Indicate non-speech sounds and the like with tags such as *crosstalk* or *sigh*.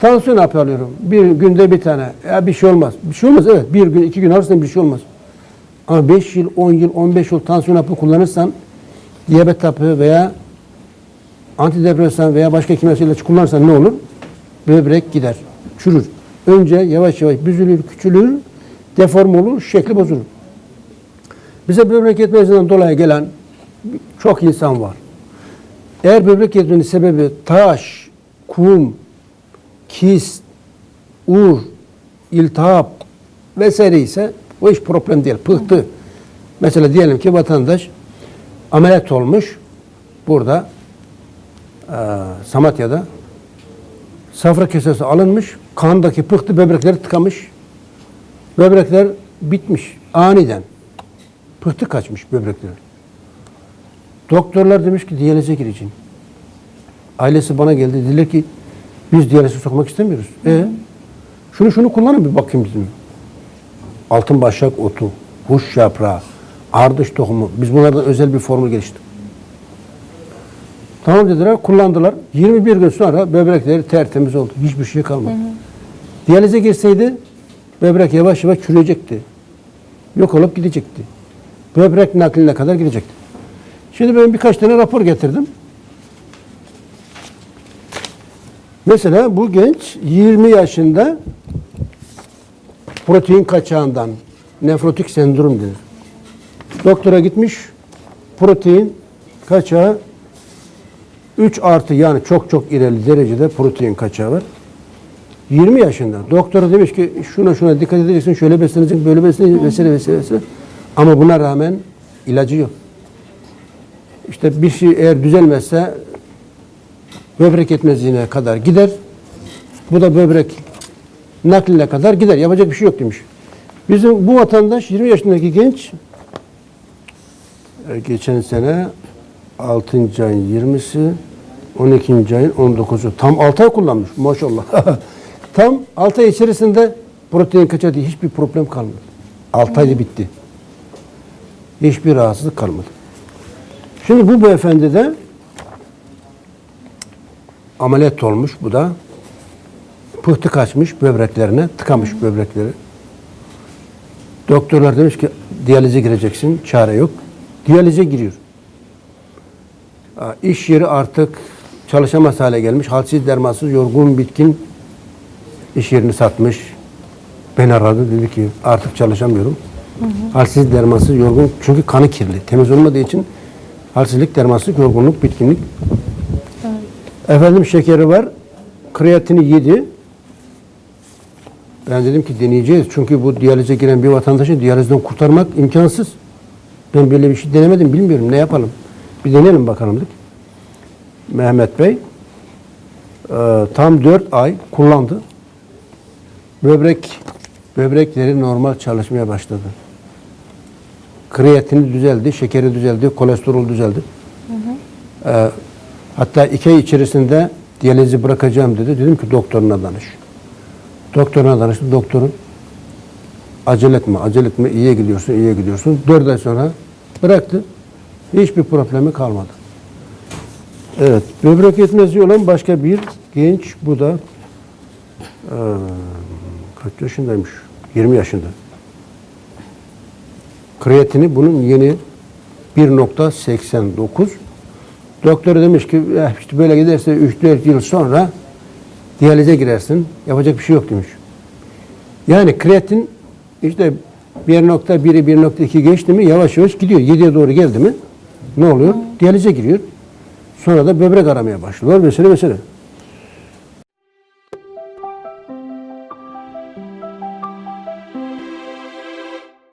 Tansiyon hapı alıyorum. Bir günde bir tane. Ya bir şey olmaz. Bir şey olmaz evet. Bir gün, iki gün arasında bir şey olmaz. Ama 5 yıl, 10 yıl, 15 yıl tansiyon hapı kullanırsan diyabet hapı veya antidepresan veya başka kimyasal ilaç kullanırsan ne olur? Böbrek gider, çürür. Önce yavaş yavaş büzülür, küçülür, deform olur, şekli bozulur. Bize böbrek yetmezliğinden dolayı gelen çok insan var. Eğer böbrek yetmezliğinin sebebi taş, kum, kist, ur, iltihap vesaire ise o iş problem değil. Pıhtı. Mesela diyelim ki vatandaş ameliyat olmuş burada eee Samatya'da safra kesesi alınmış, kandaki pıhtı böbrekleri tıkamış. Böbrekler bitmiş aniden. Pıhtı kaçmış böbrekler. Doktorlar demiş ki diyalize gireceğim. Ailesi bana geldi. Dediler ki biz diyalize sokmak istemiyoruz. E şunu şunu kullanın bir bakayım dedim. Altın başak otu, huş yaprağı, ardış tohumu. Biz bunlardan özel bir formül geliştirdik. Tamam dediler, kullandılar. 21 gün sonra böbrekleri tertemiz oldu. Hiçbir şey kalmadı. Diyalize girseydi böbrek yavaş yavaş çürüyecekti. Yok olup gidecekti. Böbrek nakline kadar gidecekti. Şimdi ben birkaç tane rapor getirdim. Mesela bu genç 20 yaşında protein kaçağından nefrotik sendrom denir. Doktora gitmiş protein kaçağı 3 artı yani çok çok ileri derecede protein kaçağı var. 20 yaşında. Doktora demiş ki şuna şuna dikkat edeceksin, şöyle besleneceksin, böyle besleneceksin vesaire vesaire vesaire. Ama buna rağmen ilacı yok. İşte bir şey eğer düzelmezse böbrek yetmezliğine kadar gider. Bu da böbrek nakline kadar gider. Yapacak bir şey yok demiş. Bizim bu vatandaş 20 yaşındaki genç e, geçen sene 6. ayın 20'si 12. ayın 19'u tam 6 ay kullanmış maşallah. *laughs* tam 6 ay içerisinde protein kaçağı hiçbir problem kalmadı. 6 ayda bitti. Hiçbir rahatsızlık kalmadı. Şimdi bu beyefendi de ameliyat olmuş bu da. Pıhtı kaçmış böbreklerine, tıkamış böbrekleri. Doktorlar demiş ki diyalize gireceksin, çare yok. Diyalize giriyor. İş yeri artık çalışamaz hale gelmiş. Halsiz, dermansız, yorgun, bitkin iş yerini satmış. Beni aradı dedi ki artık çalışamıyorum. Halsiz, dermansız, yorgun. Çünkü kanı kirli. Temiz olmadığı için halsizlik, dermansızlık, yorgunluk, bitkinlik. Efendim şekeri var. Kreatini yedi. Ben dedim ki deneyeceğiz. Çünkü bu diyalize giren bir vatandaşı diyalizden kurtarmak imkansız. Ben böyle bir şey denemedim, bilmiyorum. Ne yapalım? Bir deneyelim bakalım dedik. Mehmet Bey e, tam 4 ay kullandı. Böbrek böbrekleri normal çalışmaya başladı. Kreatini düzeldi, şekeri düzeldi, kolesterol düzeldi. E, hatta iki ay içerisinde diyalizi bırakacağım dedi. Dedim ki doktoruna danış. Doktoruna danıştı. Doktorun acele etme, acele etme, iyiye gidiyorsun, iyiye gidiyorsun. Dört ay sonra bıraktı. Hiçbir problemi kalmadı. Evet, böbrek yetmezliği olan başka bir genç, bu da eee, kaç yaşındaymış? 20 yaşında. Kreatini bunun yeni 1.89. Doktor demiş ki "Eh, işte böyle giderse 3-4 yıl sonra diyalize girersin. Yapacak bir şey yok demiş. Yani kreatin işte 1.1'i 1.2 geçti mi yavaş yavaş gidiyor. 7'ye doğru geldi mi ne oluyor? Diyalize giriyor. Sonra da böbrek aramaya başlıyorlar vesaire vesaire.